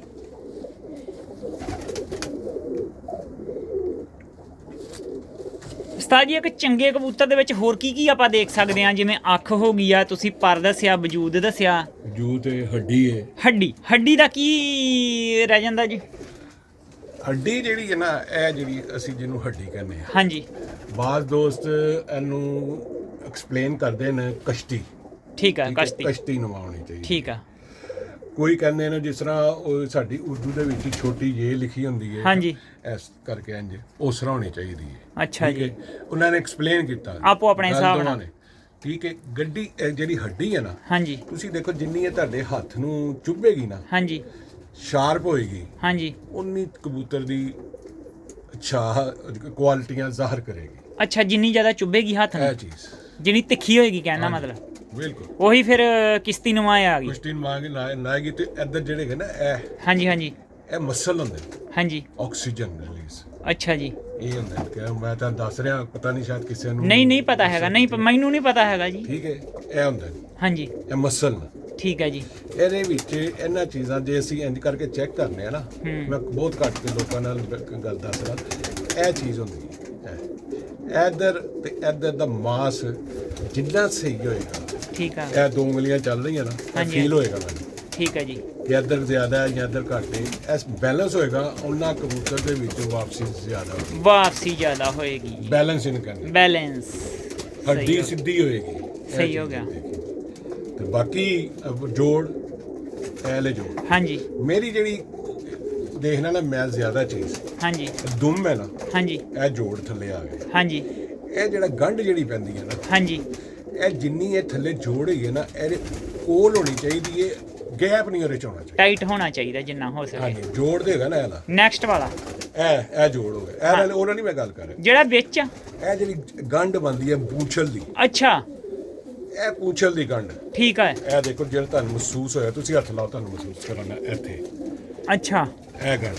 ਉਸਤਾਦ ਜੀ ਇੱਕ ਚੰਗੇ ਕਬੂਤਰ ਦੇ ਵਿੱਚ ਹੋਰ ਕੀ ਕੀ ਆਪਾਂ ਦੇਖ ਸਕਦੇ ਹਾਂ? ਜਿਵੇਂ ਅੱਖ ਹੋ ਗਈ ਆ ਤੁਸੀਂ ਪਰ ਦੱਸਿਆ ਵਜੂਦ ਦੱਸਿਆ। ਜੂ ਤੇ ਹੱਡੀ ਹੈ ਹੱਡੀ। ਹੱਡੀ ਦਾ ਕੀ ਰਹਿ ਜਾਂਦਾ ਜੀ? ਹੱਡੀ ਜਿਹੜੀ ਹੈ ਨਾ ਇਹ ਜਿਹੜੀ ਅਸੀਂ ਜਿਹਨੂੰ ਹੱਡੀ ਕਹਿੰਦੇ ਆ ਹਾਂਜੀ। ਬਾਜ਼ ਦੋਸਤ ਇਹਨੂੰ ਐਕਸਪਲੇਨ ਕਰਦੇ ਨੇ ਕਸ਼ਤੀ। ਠੀਕ ਆ? ਕਸ਼ਤੀ। ਕਸ਼ਤੀ ਨਵਾਉਣੀ ਚਾਹੀਦੀ। ਠੀਕ ਆ। ਕੋਈ ਕਹਿੰਦੇ ਨੇ ਜਿਸ ਤਰ੍ਹਾਂ ਉਹ ਸਾਡੀ ਉਰਦੂ ਦੇ ਵਿੱਚ ਛੋਟੀ ਜੇ ਲਿਖੀ ਹੁੰਦੀ ਹੈ। ਹਾਂਜੀ। ਇਸ ਕਰਕੇ ਇੰਜ ਉਸ ਤਰ੍ਹਾਂ ਹੋਣੀ ਚਾਹੀਦੀ ਹੈ। ਅੱਛਾ ਠੀਕ ਜੀ। ਉਹਨਾਂ ਨੇ ਐਕਸਪਲੇਨ ਕੀਤਾ। ਆਪੋ ਆਪਣੇ ਹਿਸਾਬ ਨਾਲ। ਠੀਕ ਹੈ ਗੱਡੀ ਜਿਹੜੀ ਹੱਡੀ ਹੈ ਨਾ ਹਾਂਜੀ। ਤੁਸੀਂ ਦੇਖੋ ਜਿੰਨੀ ਇਹ ਤੁਹਾਡੇ ਹੱਥ ਨੂੰ ਚੁੱਭੇਗੀ ਨਾ ਹਾਂਜੀ। ਸ਼ਾਰਪ ਹੋਏਗੀ। ਹਾਂਜੀ। ਉਨੀ ਕਬੂਤਰ ਦੀ ਅੱਛਾ ਕੁਆਲਿਟੀਆਂ ਜ਼ਾਹਰ ਕਰੇਗੀ। ਅੱਛਾ ਜਿੰਨੀ ਜ਼ਿਆਦਾ ਚੁੱਭੇਗੀ ਹੱਥ ਇਹ ਨੂੰ ਚੀਜ਼। ਜਿੰਨੀ ਤਿੱਖੀ ਹੋਏਗੀ ਕਹਿਣਾ ਹਾਂਜੀ, ਮਤਲਬ। ਬਿਲਕੁਲ। ਉਹੀ ਫਿਰ ਕਿਸ਼ਤੀ ਨੁਮਾ ਆ ਗਈ। ਕੁਸ਼ਤੀ ਮਾਂਗ ਲਾਏਗੀ ਤੇ ਇੱਧਰ ਜਿਹੜੇ ਹੈ ਨਾ ਇਹ ਹਾਂਜੀ ਹਾਂਜੀ। ਇਹ ਮਸਲ ਹੁੰਦੇ ਨੇ। ਹਾਂਜੀ। ਆਕਸੀਜਨ ਰਿਲੀਜ਼ ਅੱਛਾ ਜੀ। ਇਹ ਹੁੰਦਾ ਹੈ ਕਿ ਮੈਂ ਤਾਂ ਦੱਸ ਰਿਹਾ ਪਤਾ ਨਹੀਂ ਸ਼ਾਇਦ ਕਿਸੇ ਨੂੰ ਨਹੀਂ ਨਹੀਂ ਪਤਾ ਹੈਗਾ। ਨਹੀਂ ਪ- ਮੈਨੂੰ ਨਹੀਂ ਪਤਾ ਹੈਗਾ ਜੀ। ਠੀਕ ਹੈ ਇਹ ਹੁੰਦਾ ਹੈ, ਹਾਂਜੀ। ਇਹ ਮਸਲ ਠੀਕ ਹੈ ਜੀ। ਇਹਦੇ ਵਿੱਚ ਇਹਨਾਂ ਚੀਜ਼ਾਂ ਜੇ ਅਸੀਂ ਇੰਜ ਕਰਕੇ ਚੈੱਕ ਕਰਨੇ ਆ ਨਾ। ਮੈਂ ਬਹੁਤ ਘੱਟ ਕੇ ਲੋਕਾਂ ਨਾਲ ਗੱਲ ਦੱਸ ਰਿਹਾ। ਇਹ ਚੀਜ਼ ਹੁੰਦੀ ਹੈ। ਇੱਧਰ ਤੇ ਇੱਧਰ ਦਾ ਮਾਸ ਜਿੰਨਾ ਸਹੀ ਹੋਏਗਾ ਠੀਕ ਆ। ਇਹ ਦੋ ਉਂਗਲੀਆਂ ਚੱਲ ਰਹੀਆਂ ਨਾ। ਫੀਲ ਹੋਏਗਾ ਮੈਨੂੰ। ਠੀਕ ਹੈ ਜੀ। ਇੱਧਰ ਜ਼ਿਆਦਾ ਜਾਂ ਇੱਧਰ ਘੱਟ ਹੈ ਇਸ ਬੈਲੈਂਸ ਹੋਏਗਾ ਉਹਨਾਂ ਕਬੂਤਰ ਦੇ ਵਿੱਚ ਵਾਪਸੀ ਜ਼ਿਆਦਾ ਹੋਏਗੀ। ਵਾਪਸੀ ਜ਼ਿਆਦਾ ਹੋਏਗੀ ਜੀ। ਬੈਲੈਂਸ ਇਹਨੂੰ ਕਹਿੰਦੇ ਬੈਲੈਂਸ ਹੱਡੀ ਸਿੱਧੀ ਹੋਏਗੀ। ਸਹੀ ਹੋ ਗਿਆ। ਦੇਖੀ। ਤੇ ਬਾਕੀ ਅਹ, ਜੋੜ ਐਲੇ ਜੋੜ। ਹਾਂਜੀ। ਮੇਰੀ ਜਿਹੜੀ ਦੇਖਣਾ ਨਾ ਮੈਂ ਜ਼ਿਆਦਾ ਚੀਜ਼ ਹਾਂਜੀ। ਦੁਮ ਹੈ ਨਾ ਹਾਂਜੀ। ਇਹ ਜੋੜ ਥੱਲੇ ਆ ਗਏ। ਹਾਂਜੀ। ਇਹ ਜਿਹੜਾ ਗੰਢ ਜਿਹੜੀ ਪੈਂਦੀ ਹੈ ਨਾ ਹਾਂਜੀ। ਇਹ ਜਿੰਨੀ ਇਹ ਥੱਲੇ ਜੋੜ ਹੈਗੀ ਹੈ ਨਾ ਇਹਦੇ ਕੋਲ ਹੋਣੀ ਚਾਹੀਦੀ ਹੈ ਗੈਪ ਨਹੀਂ ਉਹਦੇ ਚ ਹੋਣਾ ਚਾਹੀਦਾ। ਟਾਈਟ ਹੋਣਾ ਚਾਹੀਦਾ ਜਿੰਨਾ ਹੋ ਸਕੇ। ਹਾਂਜੀ ਜੋੜ ਦੇਗਾ ਨਾ ਇਹਦਾ। ਨੈਕਸਟ ਵਾਲਾ। ਇਹ ਇਹ ਜੋੜ ਹੋ ਗਿਆ। ਇਹ ਨਾਲ ਉਹਨਾਂ ਨਹੀਂ ਮੈਂ ਗੱਲ ਕਰ ਰਿਹਾ। ਜਿਹੜਾ ਵਿੱਚ ਆ। ਇਹ ਜਿਹੜੀ ਗੰਢ ਬੰਦੀ ਹੈ ਪੂਛਲ ਦੀ। ਅੱਛਾ। ਇਹ ਪੂਛਲ ਦੀ ਗੰਢ। ਠੀਕ ਹੈ ਇਹ ਦੇਖੋ ਜਿਹੜਾ ਤੁਹਾਨੂੰ ਮਹਿਸੂਸ ਹੋਇਆ ਤੁਸੀਂ ਹੱਥ ਲਾਓ ਤੁਹਾਨੂੰ ਮਹਿਸੂਸ ਕਰਨਾ ਇੱਥੇ। ਅੱਛਾ। ਇਹ ਗੰਢ।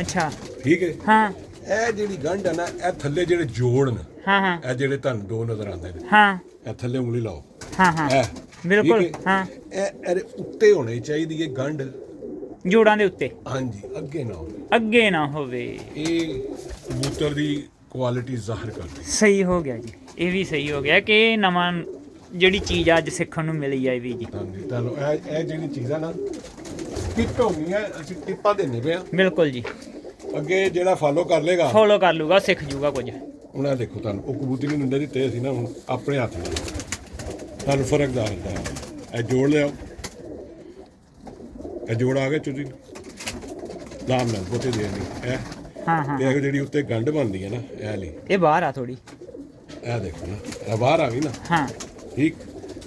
ਅੱਛਾ। ਠੀਕ ਹੈ? ਹਾਂ। ਇਹ ਜਿਹੜੀ ਗੰਢ ਹੈ ਨਾ ਇਹ ਥੱਲੇ ਜਿਹੜੇ ਜੋੜ ਨੇ ਹਾਂ ਹਾਂ। ਇਹ ਜਿਹੜੇ ਤੁਹਾਨੂੰ ਦੋ ਨਜ਼ਰ ਆਉਂਦੇ ਨੇ। ਹਾਂ। ਇਹ ਥੱਲੇ ਉਂਗਲੀ ਲਾਓ। ਹਾਂ ਹਾਂ। ਇਹ। ਬਿਲਕੁਲ, ਠੀਕ ਹੈ? ਹਾਂ। ਇਹ ਇਹਦੇ ਉੱਤੇ ਹੋਣੀ ਚਾਹੀਦੀ ਹੈ ਗੰਢ। ਜੋੜਾਂ ਦੇ ਉੱਤੇ। ਹਾਂਜੀ ਅੱਗੇ ਨਾ ਹੋਵੇ। ਅੱਗੇ ਨਾ ਹੋਵੇ। ਇਹ ਕਬੂਤਰ ਦੀ ਕੁਆਲਿਟੀ ਜ਼ਾਹਰ ਕਰਦੀ ਸਹੀ ਹੋ ਗਿਆ ਜੀ। ਇਹ ਵੀ ਸਹੀ ਹੋ ਗਿਆ ਕਿ ਨਵਾਂ ਜਿਹੜੀ ਚੀਜ਼ ਅੱਜ ਸਿੱਖਣ ਨੂੰ ਮਿਲੀ ਇਹ ਵੀ ਜੀ। ਹਾਂਜੀ ਤੁਹਾਨੂੰ ਇਹ ਇਹ ਜਿਹੜੀ ਚੀਜ਼ ਆ ਨਾ ਟਿਪ ਹੋਣੀ ਹੈ ਅਸੀਂ ਟਿੱਪਾਂ ਦਿੰਨੇ ਪਏ ਆ। ਬਿਲਕੁਲ ਜੀ। ਅੱਗੇ ਜਿਹੜਾ ਫਾਲੋ ਕਰ ਲੇਗਾ। ਫੋਲੋ ਕਰ ਲੂਗਾ ਸਿੱਖ ਜੂਗਾ ਕੁਝ। ਉਹਨਾਂ ਦੇਖੋ ਤੁਹਾਨੂੰ ਉਹ ਕਬੂਤਰੀ ਨੂੰ ਡੰਡੇ ਦਿੱਤੇ ਸੀ ਨਾ ਹੁਣ ਆਪਣੇ ਹੱਥ ਨਾਲ। ਤੁਹਾਨੂੰ ਫ਼ਰਕ ਦੱਸਦਾ ਹੈ। ਇਹ ਜੋੜ ਲਿਆਓ। ਇਹ ਜੋੜ ਆ ਗਿਆ ਚੁਰੀ ਨਾਮ ਨਾਲ ਬੋਤੇ ਦੇ ਨਹੀਂ। ਇਹ ਹਾਂ ਹਾਂ। ਤੇ ਇਹ ਜਿਹੜੀ ਉੱਤੇ ਗੰਢ ਬਣਦੀ ਹੈ ਨਾ ਇਹ ਲਈ ਇਹ ਬਾਹਰ ਆ ਥੋੜੀ ਇਹ ਦੇਖੋ ਨਾ ਇਹ ਬਾਹਰ ਆ ਗਈ ਨਾ। ਹਾਂ। ਠੀਕ?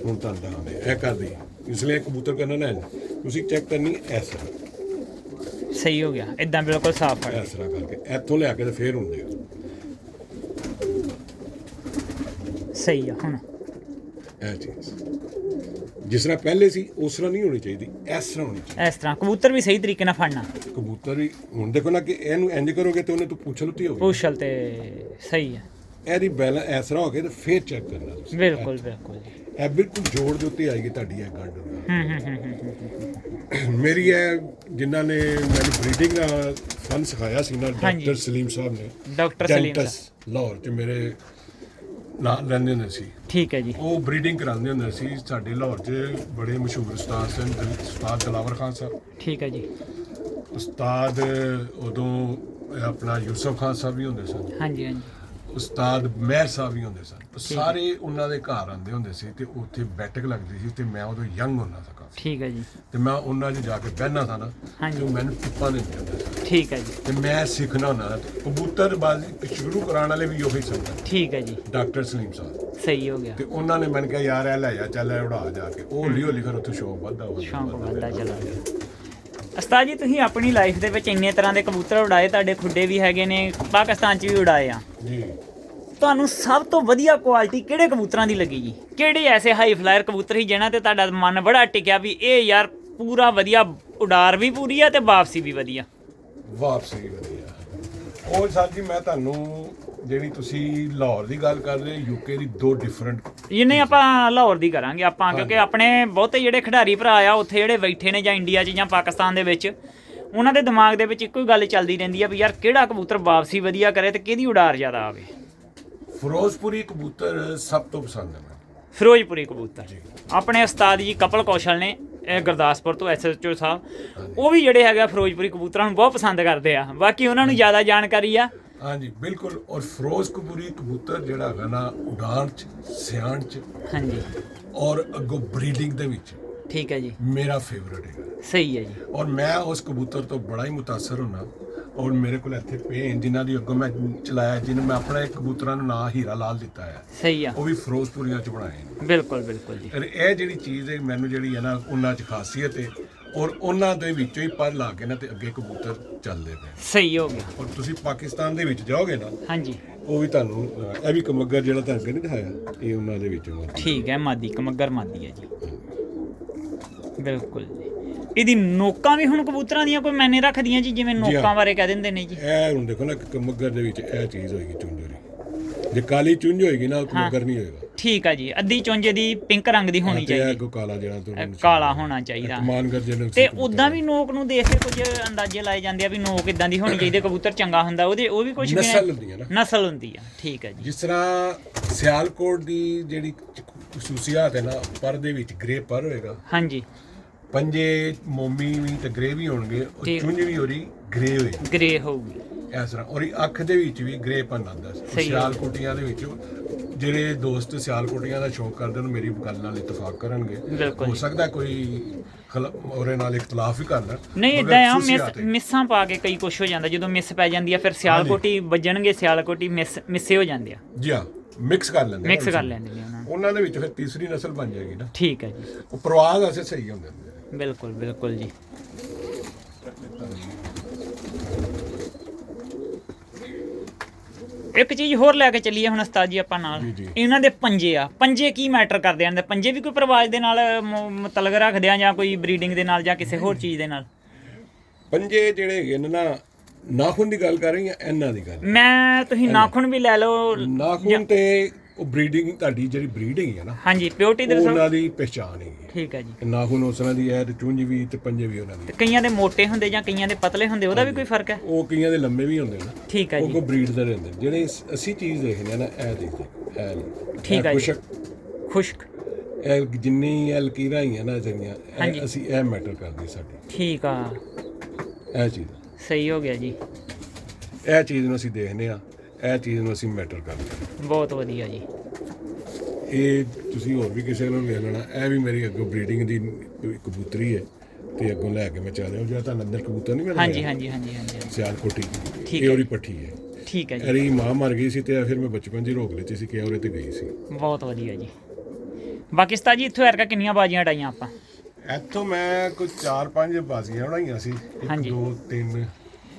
ਹੁਣ ਤਾਂ ਦਾਂਦੇ ਇਹ ਕਰਦੀ ਇਸ ਲਈ ਕਬੂਤਰ ਕਰਨਾ ਨਾ ਤੁਸੀਂ ਚੈੱਕ ਕਰਨੀ ਐਸ ਸਹੀ ਹੋ ਗਿਆ। ਇਦਾਂ ਬਿਲਕੁਲ ਸਾਫ਼ ਫੜ ਇਸ ਤਰ੍ਹਾਂ ਕਰਕੇ। ਇੱਥੋਂ ਲਿਆ ਕੇ ਤੇ ਫੇਰ ਹੁੰਦੇ ਆ। ਸਹੀ ਆ ਹੁਣ। ਇਹ ਚੀਜ਼। ਜਿਸ ਤਰ੍ਹਾਂ ਪਹਿਲੇ ਸੀ ਉਸ ਤਰ੍ਹਾਂ ਨਹੀਂ ਹੋਣੀ ਚਾਹੀਦੀ। ਇਸ ਤਰ੍ਹਾਂ ਹੋਣੀ ਚਾਹੀਦੀ। ਇਸ ਤਰ੍ਹਾਂ। ਕਬੂਤਰ ਵੀ ਸਹੀ ਤਰੀਕੇ ਨਾਲ ਫੜਨਾ। ਕਬੂਤਰ ਵੀ ਹੁਣ ਦੇਖੋ ਨਾ ਕਿ ਇਹਨੂੰ ਇੰਜ ਕਰੋਗੇ ਤੇ ਉਹਨੇ ਤੂੰ ਪੁੱਛ ਲੁੱਤੀ ਹੋਵੇ ਪੁਸ਼ਲ ਤੇ ਸਹੀ ਆ। ਇਹਦੀ ਬੈਲੈਂਸ ਇਸ ਤਰ੍ਹਾਂ ਹੋ ਕੇ ਤੇ ਫੇਰ ਚੈੱਕ ਕਰਨਾ ਤੁਸੀਂ। ਬਿਲਕੁਲ ਬਿਲਕੁਲ ਜੀ। ਇਹ ਬਿਲਕੁਲ ਜੋੜ ਦੇ ਉੱਤੇ ਆਏਗੀ ਤੁਹਾਡੀ ਇਹ ਗੰਢ। ਹੂੰ ਹੂੰ ਹੂੰ ਹੂੰ, ਹੂੰ ਮੇਰੀ ਇਹ ਜਿਨ੍ਹਾਂ ਨੇ ਮੈਨੂੰ ਬਰੀਡਿੰਗ ਦਾ ਫਨ ਸਿਖਾਇਆ ਸੀ ਨਾ ਹਾਂਜੀ। ਡਾਕਟਰ ਸਲੀਮ ਸਾਹਿਬ ਨੇ ਡਾਕਟਰ ਸਲੀਮ ਡੈਂਟਸ ਲਾਹੌਰ ਚ ਮੇਰੇ ਨਾਲ ਰਹਿੰਦੇ ਹੁੰਦੇ ਸੀ। ਠੀਕ ਹੈ ਜੀ। ਉਹ ਬਰੀਡਿੰਗ ਕਰਾਉਂਦੇ ਹੁੰਦੇ ਸੀ ਸਾਡੇ ਲਾਹੌਰ 'ਚ ਬੜੇ ਮਸ਼ਹੂਰ ਉਸਤਾਦ ਸਨ ਦਿਲ- ਉਸਤਾਦ ਦਲਾਵਰ ਖਾਨ ਸਾਹਿਬ। ਠੀਕ ਹੈ ਜੀ। ਉਸਤਾਦ ਉਦੋਂ ਆਪਣਾ ਯੂਸਫ ਖਾਨ ਸਾਹਿਬ ਵੀ ਹੁੰਦੇ ਸਨ। ਹਾਂਜੀ ਹਾਂਜੀ। ਉਸਤਾਦ ਮਹਿਰ ਸਾਹਿਬ ਵੀ ਹੁੰਦੇ ਸਨ। ਸਾਰੇ ਉਹਨਾਂ ਦੇ ਘਰ ਆਉਂਦੇ ਹੁੰਦੇ ਸੀ ਤੇ ਉੱਥੇ ਬੈਠਕ ਲੱਗਦੀ ਸੀ ਤੇ ਮੈਂ ਉਦੋਂ ਯੰਗ ਹੁੰਦਾ ਸੀ ਕਾਫੀ। ਠੀਕ ਹੈ ਜੀ। ਤੇ ਮੈਂ ਉਹਨਾਂ 'ਚ ਜਾ ਕੇ ਬਹਿਣਾ ਸੀ ਨਾ। ਤੇ ਉਹ ਮੈਨੂੰ ਟਿੱਪਾਂ ਦਿੰਦੇ ਹੁੰਦੇ ਸੀ ਠੀਕ ਹੈ ਜੀ। ਤੇ ਮੈਂ ਸਿੱਖਣਾ ਹੁੰਦਾ ਸੀ ਕਬੂਤਰਬਾਜ਼ੀ ਸ਼ੁਰੂ ਕਰਾਉਣ ਵਾਲੇ ਵੀ ਉਹੀ ਸਨ। ਠੀਕ ਹੈ ਜੀ। ਡਾਕਟਰ ਸਲੀਮ ਸਾਹਿਬ। ਸਹੀ ਹੋ ਗਿਆ। ਤੇ ਉਹਨਾਂ ਨੇ ਮੈਨੂੰ ਕਿਹਾ ਯਾਰ ਇਹ ਲੈ ਜਾ ਚੱਲ ਇਹ ਉਡਾ ਜਾ ਕੇ। ਉਹ ਹੌਲੀ ਹੌਲੀ ਫਿਰ ਉੱਥੇ ਸ਼ੌਕ ਵੱਧਦਾ ਵੱਧਦਾ ਸ਼ੌਂਕ। ਵੱਧਦਾ। ਚਲਾ। ਗਿਆ ਉਸਤਾਦ ਜੀ ਤੁਸੀਂ ਆਪਣੀ ਲਾਈਫ ਦੇ ਵਿੱਚ ਇੰਨੇ ਤਰ੍ਹਾਂ ਦੇ ਕਬੂਤਰ ਉਡਾਏ ਤੁਹਾਡੇ ਖੁੱਡੇ ਵੀ ਹੈਗੇ ਨੇ ਪਾਕਿਸਤਾਨ 'ਚ ਵੀ ਉਡਾਏ ਆ। ਜੀ। ਤੁਹਾਨੂੰ ਸਭ ਤੋਂ ਵਧੀਆ ਕੁਆਲਿਟੀ ਕਿਹੜੇ ਕਬੂਤਰਾਂ ਦੀ ਲੱਗੀ ਜੀ? ਕਿਹੜੇ ਐਸੇ ਹਾਈ ਫਲਾਇਰ ਕਬੂਤਰ ਸੀ ਜਿਨ੍ਹਾਂ ਤੇ ਤੁਹਾਡਾ ਮਨ ਬੜਾ ਟਿਕਿਆ ਵੀ ਇਹ ਯਾਰ ਪੂਰਾ ਵਧੀਆ ਉਡਾਰ ਵੀ ਪੂਰੀ ਆ ਤੇ ਵਾਪਸੀ ਵੀ ਵਧੀਆ? ਵਾਪਸੀ ਵਧੀਆ। ਉਹ ਸਰ ਜੀ ਮੈਂ ਤੁਹਾਨੂੰ ਜਿਹੜੀ ਤੁਸੀਂ ਲਾਹੌਰ ਦੀ ਗੱਲ ਕਰ ਰਹੇ ਯੂਕੇ ਦੀ ਦੋ ਡਿਫਰੈਂਟ ਇਹਨੇ ਆਪਾਂ ਲਾਹੌਰ ਦੀ ਕਰਾਂਗੇ ਆਪਾਂ ਕਿਉਂਕਿ ਆਪਣੇ ਬਹੁਤੇ ਜਿਹੜੇ ਖਿਡਾਰੀ ਭਰਾ ਆ ਉੱਥੇ ਜਿਹੜੇ ਬੈਠੇ ਨੇ ਜਾਂ ਇੰਡੀਆ 'ਚ ਜਾਂ ਪਾਕਿਸਤਾਨ ਦੇ ਵਿੱਚ ਉਹਨਾਂ ਦੇ ਦਿਮਾਗ ਦੇ ਵਿੱਚ ਇੱਕੋ ਹੀ ਗੱਲ ਚੱਲਦੀ ਰਹਿੰਦੀ ਆ ਵੀ ਯਾਰ ਕਿਹੜਾ ਕਬੂਤਰ ਵਾਪਸੀ ਵਧੀਆ ਕਰੇ ਤੇ ਕਿਹਦੀ ਉਡਾਰ ਜ਼ਿਆਦਾ ਆਵੇ। ਫਿਰੋਜ਼ਪੁਰੀ ਕਬੂਤਰ ਸਭ ਤੋਂ ਪਸੰਦ ਹੈ ਮੈਨੂੰ। ਫਿਰੋਜ਼ਪੁਰੀ ਕਬੂਤਰ। ਆਪਣੇ ਉਸਤਾਦ ਜੀ ਕਪਲ ਕੌਸ਼ਲ ਨੇ ਇਹ ਗੁਰਦਾਸਪੁਰ ਤੋਂ ਐਸਐਚਓ ਸਾਹਿਬ ਉਹ ਵੀ ਜਿਹੜੇ ਹੈਗਾ ਫਿਰੋਜ਼ਪੁਰੀ ਕਬੂਤਰਾਂ ਨੂੰ ਬਹੁਤ ਪਸੰਦ ਕਰਦੇ ਆ। ਬਾਕੀ ਉਹਨਾਂ ਨੂੰ ਜ਼ਿਆਦਾ ਜਾਣਕਾਰੀ ਆ। ਹਾਂਜੀ ਬਿਲਕੁਲ। ਔਰ ਫਿਰੋਜ਼ਪੁਰੀ ਕਬੂਤਰ ਜਿਹੜਾ ਹੈਗਾ ਨਾ ਉਡਾਨ ਚ ਸਿਆਣ ਚ ਹਾਂਜੀ। ਔਰ ਅੱਗੋਂ ਬਰੀਡਿੰਗ ਦੇ ਵਿੱਚ ਠੀਕ ਹੈ ਜੀ। ਮੇਰਾ ਫੇਵਰਟ ਹੈ ਸਹੀ ਹੈ ਜੀ। ਔਰ ਮੈਂ ਉਸ ਕਬੂਤਰ ਤੋਂ ਬੜਾ ਹੀ ਮੁਤਾਸਰ ਹੁੰਨਾ ਔਰ ਮੇਰੇ ਕੋਲ ਇੱਥੇ ਪਏ ਹਨ, ਜਿਨ੍ਹਾਂ ਦੀ ਅੱਗੋਂ ਮੈਂ ਚਲਾਇਆ ਜਿਹਨੂੰ ਮੈਂ ਆਪਣੇ ਕਬੂਤਰਾਂ ਨੂੰ ਨਾਂ ਹੀਰਾ ਲਾਲ ਦਿੱਤਾ ਹੈ। ਸਹੀ ਆ। ਉਹ ਵੀ ਫਿਰੋਜ਼ਪੁਰੀਆਂ ਚ ਬਣਾਏ ਨੇ। ਬਿਲਕੁਲ ਬਿਲਕੁਲ ਜੀ। ਔਰ ਇਹ ਜਿਹੜੀ ਚੀਜ਼ ਹੈ ਮੈਨੂੰ ਜਿਹੜੀ ਹੈ ਨਾ ਉਹਨਾਂ 'ਚ ਖਾਸੀਅਤ ਹੈ। ਔਰ ਉਹਨਾਂ ਦੇ ਵਿੱਚੋਂ ਹੀ ਪਰ ਲਾ ਕੇ ਨਾ ਤੇ ਅੱਗੇ ਕਬੂਤਰ ਚੱਲਦੇ ਪਏ। ਸਹੀ ਹੋ ਗਿਆ। ਔਰ ਤੁਸੀਂ ਪਾਕਿਸਤਾਨ ਦੇ ਵਿੱਚ ਜਾਓਗੇ ਨਾ ਹਾਂਜੀ। ਉਹ ਵੀ ਤੁਹਾਨੂੰ ਅਹ, ਇਹ ਵੀ ਕਮੱਗਰ ਜਿਹੜਾ ਤੁਹਾਨੂੰ ਨਹੀਂ ਦਿਖਾਇਆ ਇਹ ਉਹਨਾਂ ਦੇ ਵਿੱਚੋਂ ਆ। ਠੀਕ ਹੈ ਮਾਦੀ ਕਮੱਗਰ ਮਾਦੀ ਹੈ ਜੀ। ਬਿਲਕੁਲ ਜੀ। ਇਹਦੀ ਨੋਕਾਂ ਵੀ ਹੁਣ ਕਬੂਤਰਾਂ ਦੀਆਂ ਕੋਈ ਮੈਨੇ ਰੱਖਦੀਆਂ ਜੀ ਜਿਵੇਂ ਹਾਂ। ਨੋਕਾਂ ਬਾਰੇ ਕਹਿ ਦਿੰਦੇ ਨੇ ਜੀ। ਇਹ ਹੁਣ ਦੇਖੋ ਨਾ ਕਿ ਕਮੱਗਰ ਦੇ ਵਿੱਚ ਇਹ ਚੀਜ਼ ਹੋਏਗੀ ਚੁੰਝੋਰੀ। ਜੇ ਕਾਲੀ ਚੁੰਝ ਹੋਏਗੀ ਨਾ ਉਹ ਕਮੱਗਰ ਨਹੀਂ ਹੋਏਗਾ। ਠੀਕ ਆ ਜੀ ਅੱਧੀ ਚੁੰਝ ਦੀ ਪਿੰਕ ਰੰਗ ਦੀ ਹੋਣੀ ਚਾਹੀਦੀ। ਅੱਗੋਂ ਕਾਲਾ ਜਿਹੜਾ ਤੁਹਾਨੂੰ ਕਾਲਾ ਹੋਣਾ। ਚਾਹੀਦਾ। ਤੇ ਉਦਾਂ ਵੀ ਨੋਕ ਨੂੰ ਦੇਖ ਕੇ ਕੁਝ ਅੰਦਾਜ਼ੇ ਲਾਏ ਜਾਂਦੇ ਆ ਵੀ ਨੋਕ ਇਦਾਂ ਦੀ ਹੋਣੀ ਚਾਹੀਦੀ ਕਬੂਤਰ ਚੰਗਾ ਹੁੰਦਾ ਉਹਦੇ ਉਹ ਵੀ ਕੁਝ ਨਸਲ ਹੁੰਦੀ ਹੈ ਨਾ। ਨਸਲ ਹੁੰਦੀ ਆ ਠੀਕ ਹੈ ਜੀ। ਜਿਸ ਤਰ੍ਹਾਂ ਸਿਆਲਕੋਟ ਦੀ ਜਿਹੜੀ ਖਸੂਸੀਅਤ ਹੈ ਨਾ ਪਰ ਦੇ ਵਿੱਚ ਗ੍ਰੇ ਪਰ ਹੋਏਗਾ। ਹਾਂਜੀ। ਪੰਜੇ ਮੋਮੀ ਵੀ ਤੇ ਗ੍ਰੇ ਵੀ ਹੋਣਗੇ। ਚੁੰਝ ਵੀ ਉਹਦੀ ਗ੍ਰੇ ਹੋਏਗੀ ਗ੍ਰੇ ਹੋਊਗੀ। ਇਸ ਤਰ੍ਹਾਂ ਔਰ ਇਹ ਅੱਖ ਦੇ ਵਿੱਚ ਵੀ ਗ੍ਰੇ ਪਨ ਆਉਂਦਾ ਸੀ। ਸਹੀ ਹੈ। ਸਿਆਲਕੋਟੀਆਂ ਦੇ ਵਿੱਚ ਜਿਹੜੇ ਦੋਸਤ ਸਿਆਲਕੋਟੀਆਂ ਦਾ ਸ਼ੌਕ ਕਰਦੇ ਨੇ ਮੇਰੀ ਗੱਲ ਨਾਲ ਇਤਫਾਕ ਕਰਨਗੇ। ਬਿਲਕੁਲ। ਹੋ ਜੀ। ਸਕਦਾ ਕੋਈ ਖਲ- ਉਹਦੇ ਨਾਲ ਇਖਤਲਾਫ ਵੀ ਕਰ ਲੈਣ। ਨਹੀਂ ਮਗਰ ਇਦਾਂ ਆ ਮਿਸ। ਮਿਸਾਂ ਪਾ ਕੇ ਕਈ ਕੁਛ ਹੋ ਜਾਂਦਾ। ਜਦੋਂ ਮਿਸ ਪੈ ਜਾਂਦੀ ਆ ਫਿਰ ਸਿਆਲਕੋਟੀ ਵੱਜਣਗੇ ਸਿਆਲਕੋਟੀ ਮਿਸ ਮਿਸੇ ਹੋ ਜਾਂਦੇ ਆ। ਜੀ ਹਾਂ ਮਿਕਸ ਕਰ ਲੈਂਦੇ ਮਿਕਸ ਕਰ। ਲੈਂਦੇ ਨੇ ਉਹਨਾਂ ਨੂੰ। ਉਹਨਾਂ ਦੇ ਵਿੱਚ ਫਿਰ ਤੀਸਰੀ ਨਸਲ ਬਣ ਜਾਏਗੀ ਨਾ। ਠੀਕ ਹੈ ਜੀ। ਉਹ ਪ੍ਰਵਾਹ ਵਾਸਤੇ ਸਹੀ ਹੁੰਦੇ ਨੇ। ਬਿਲਕੁਲ ਬਿਲਕੁਲ ਜੀ। ਇੱਕ ਚੀਜ਼ ਹੋਰ ਲੈ ਕੇ ਚੱਲੀਏ ਹੁਣ ਉਸਤਾਦ ਜੀ ਆਪਾਂ ਨਾਲ। ਇਹਨਾਂ ਦੇ ਪੰਜੇ ਆ। ਪੰਜੇ ਕੀ ਮੈਟਰ ਕਰਦੇ ਆਂ? ਪੰਜੇ ਵੀ ਕੋਈ ਪਰਵਾਜ ਦੇ ਨਾਲ ਮਤਲਬ ਰੱਖਦੇ ਆ ਜਾਂ ਕੋਈ ਬਰੀਡਿੰਗ ਦੇ ਨਾਲ ਜਾਂ ਕਿਸੇ ਹੋਰ ਚੀਜ਼ ਦੇ ਨਾਲ? ਪੰਜੇ ਜਿਹੜੇ ਹੈਗੇ ਨੇ ਨਾ ਨਾਖੂਨ ਦੀ ਗੱਲ ਕਰ ਰਹੀ ਹਾਂ ਇਹਨਾਂ ਦੀ ਗੱਲ ਮੈਂ ਤੁਸੀਂ ਨਾਖੂਨ ਵੀ ਲੈ ਲਓ। ਨਾਖੂਨ ਤੇ ਉਹ ਬਰੀਡਿੰਗ ਤੁਹਾਡੀ ਜਿਹੜੀ ਬਰੀਡਿੰਗ ਹੈ ਨਾ ਹਾਂਜੀ ਪਿਓਰਟੀ ਦੇ ਉਹ ਉਹਨਾਂ ਦੀ ਪਛਾਣ ਹੈ ਠੀਕ ਹੈ ਜੀ। ਨਾਖੂਨ ਉਸ ਤਰ੍ਹਾਂ ਦੀ ਹੈ ਤੇ ਚੁੰਝ ਵੀ ਤੇ ਪੰਜੇ ਵੀ ਉਹਨਾਂ ਦੀ ਤੇ ਕਈਆਂ ਦੇ ਮੋٹے ਹੁੰਦੇ ਜਾਂ ਕਈਆਂ ਦੇ ਪਤਲੇ ਹੁੰਦੇ ਉਹਦਾ ਵੀ ਕੋਈ ਫ਼ਰਕ ਹੈ? ਉਹ ਕਈਆਂ ਦੇ ਲੰਮੇ ਵੀ ਹੁੰਦੇ ਨੇ। ਠੀਕ ਹੈ ਉਹ ਜੀ। ਕੋ ਬਰੀਡ ਦੇ ਰਹਿੰਦੇ। ਨੇ। ਜਿਹੜੇ ਅਸ- ਅਸੀਂ ਚੀਜ਼ ਦੇਖਦੇ ਆ ਨਾ ਇਹ ਦੇਖਦੇ ਇਹ ਲਓ। ਠੀਕ ਇਹ ਹੈ ਜੀ। ਖੁਸ਼ਕ। ਖੁਸ਼ਕ। ਇਹ ਜਿੰਨੀ ਇਹ ਲਕੀਰਾਂ ਹੀ ਆ ਨਾ ਜਿਹੜੀਆਂ ਇਹ ਹਾਂਜੀ। ਅਸੀਂ ਇਹ ਮੈਟਰ ਕਰਦੀ ਸਾਡੀ। ਠੀਕ ਆ। ਇਹ ਚੀਜ਼। ਸਹੀ ਹੋ ਗਿਆ ਜੀ। ਇਹ ਚੀਜ਼ ਨੂੰ ਅਸੀਂ ਦੇਖਦੇ ਆ ਇਹ ਚੀਜ਼ ਨੂੰ ਅਸੀਂ ਮੈਟਰ ਕਰਦੇ ਹਾਂ। ਬਹੁਤ ਵਧੀਆ ਜੀ। ਇਹ ਤੁਸੀਂ ਹੋਰ ਵੀ ਕਿਸੇ ਨੂੰ ਲੈ ਲੈਣਾ ਇਹ ਵੀ ਮੇਰੀ ਅੱਗੋਂ ਬਰੀਡਿੰਗ ਦੀ ਕਬੂਤਰੀ ਹੈ ਤੇ ਅੱਗੋਂ ਲੈ ਕੇ ਮੈਂ ਚੱਲ ਰਿਹਾ ਜਿਹੜਾ ਤਾਂ ਅੰਦਰ ਕਬੂਤਰ ਨਹੀਂ ਮਿਲਦਾ? ਹਾਂਜੀ ਹਾਂਜੀ ਹਾਂਜੀ ਹਾਂਜੀ ਹਾਂਜੀ। ਸਿਆਲ ਕੋਟੀ ਠੀਕ ਇਹ ਹੈ। ਉਹਦੀ ਪੱਠੀ ਹੈ। ਠੀਕ ਹੈ ਜੀ। ਅਰੇ ਮਾਂ ਮਰ ਗਈ ਸੀ ਤੇ ਫਿਰ ਮੈਂ ਬਚਪਨ 'ਚ ਹੀ ਰੋਕ ਲਈ ਸੀ ਕਿ ਉਹਦੇ ਤੇ ਗਈ ਸੀ। ਬਹੁਤ ਵਧੀਆ ਜੀ। ਬਾਕੀ ਸਤਾ ਜੀ ਇੱਥੋਂ ਐਰਕਾ ਕਿੰਨੀਆਂ ਬਾਜੀਆਂ ਡਾਈਆਂ ਆਪਾਂ? ਇੱਥੋਂ ਮੈਂ ਕੋਈ 4-5 ਬਾਜ਼ੀਆਂ ਬਣਾਈਆਂ ਸੀ। ਇੱਕ ਹਾਂਜੀ। ਦੋ ਤਿੰਨ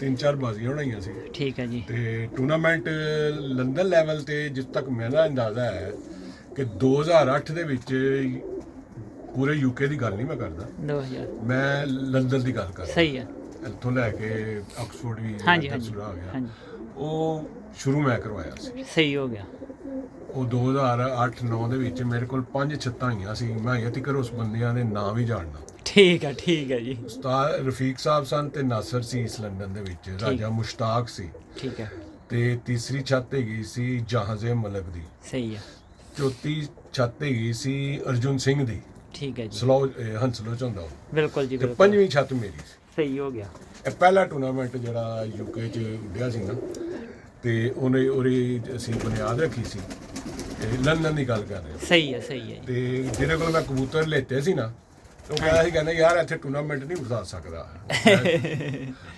ਤਿੰਨ ਚਾਰ ਬਾਜ਼ੀਆਂ ਬਣਾਈਆਂ ਸੀ। ਠੀਕ ਹੈ ਜੀ। ਤੇ ਟੂਰਨਾਮੈਂਟ ਲੰਡਨ ਲੈਵਲ ਤੇ ਜਿਸ ਤੱਕ ਮੇਰਾ ਅੰਦਾਜ਼ਾ ਹੈ ਕਿ 2008 ਦੇ ਵਿੱਚ ਪੂਰੇ ਯੂਕੇ ਦੀ ਗੱਲ ਨਹੀਂ ਮੈਂ ਕਰਦਾ। 2000 ਮੈਂ ਲੰਡਨ ਦੀ ਗੱਲ ਕਰਦਾ। ਸਹੀ ਹੈ। ਇੱਥੋਂ ਲੈ ਕੇ ਆਕਸਫੋਰਡ ਵੀ ਹਾਂਜੀ ਹਾਂਜੀ। ਹੋ ਗਿਆ। ਹਾਂਜੀ। ਉਹ ਸ਼ੁਰੂ ਮੈਂ ਕਰਵਾਇਆ ਸੀ। ਸਹੀ ਹੋ ਗਿਆ। ਉਹ 2008-9 ਦੇ ਵਿੱਚ ਮੇਰੇ ਕੋਲ ਪੰਜ ਛੱਤਾਂ ਆਈਆਂ ਸੀ। ਮੈਂ ਇਹ ਤੀਕਰ ਉਸ ਬੰਦਿਆਂ ਦੇ ਨਾਂ ਵੀ ਜਾਣਦਾ। ਠੀਕ ਹੈ ਠੀਕ ਹੈ ਜੀ। ਉਸਤਾਦ ਰਫੀਕ ਸਾਹਿਬ ਸਨ ਤੇ ਨਾਸਰ ਸੀ ਇਸ ਲੰਡਨ ਦੇ ਵਿੱਚ ਰਾਜਾ ਮੁਸ਼ਤਾਕ ਸੀ। ਠੀਕ ਹੈ ਤੇ ਤੀਸਰੀ ਛੱਤ ਹੈਗੀ ਸੀ ਜਹਾਜ਼ੇ ਮਲਕ ਦੀ। ਸਹੀ ਹੈ ਚੌਥੀ ਛੱਤ ਹੈਗੀ ਸੀ ਅਰਜੁਨ ਸਿੰਘ ਦੀ। ਠੀਕ ਹੈ ਜੀ। ਸਲੋ ਹੰਸਲੋ ਚੰਦਾ ਬਿਲਕੁਲ ਜੀ ਤੇ ਬਿਲਕੁਲ। ਪੰਜਵੀਂ ਛੱਤ ਮੇਰੀ ਸੀ। ਸਹੀ ਹੋ ਗਿਆ। ਇਹ ਪਹਿਲਾ ਟੂਰਨਾਮੈਂਟ ਜਿਹੜਾ ਯੂਕੇ ਚ ਉੱਡਿਆ ਸੀ ਨਾ ਤੇ ਉਹਨੇ ਉਹਦੀ ਅਸੀਂ ਬੁਨਿਆਦ ਰੱਖੀ ਸੀ। ਤੇ ਲੰਡਨ ਦੀ ਗੱਲ ਕਰ ਰਹੇ ਹਾਂ। ਸਹੀ ਹੈ ਸਹੀ ਹੈ ਤੇ ਜਿਹਦੇ ਕੋਲ ਮੈਂ ਕਬੂਤਰ ਲੈਤੇ ਸੀ ਨਾ ਉਹ ਕਹਿੰਦਾ ਸੀ ਕਹਿੰਦਾ ਯਾਰ ਇੱਥੇ ਟੂਰਨਾਮੈਂਟ ਨਹੀਂ ਬਤਾ ਸਕਦਾ।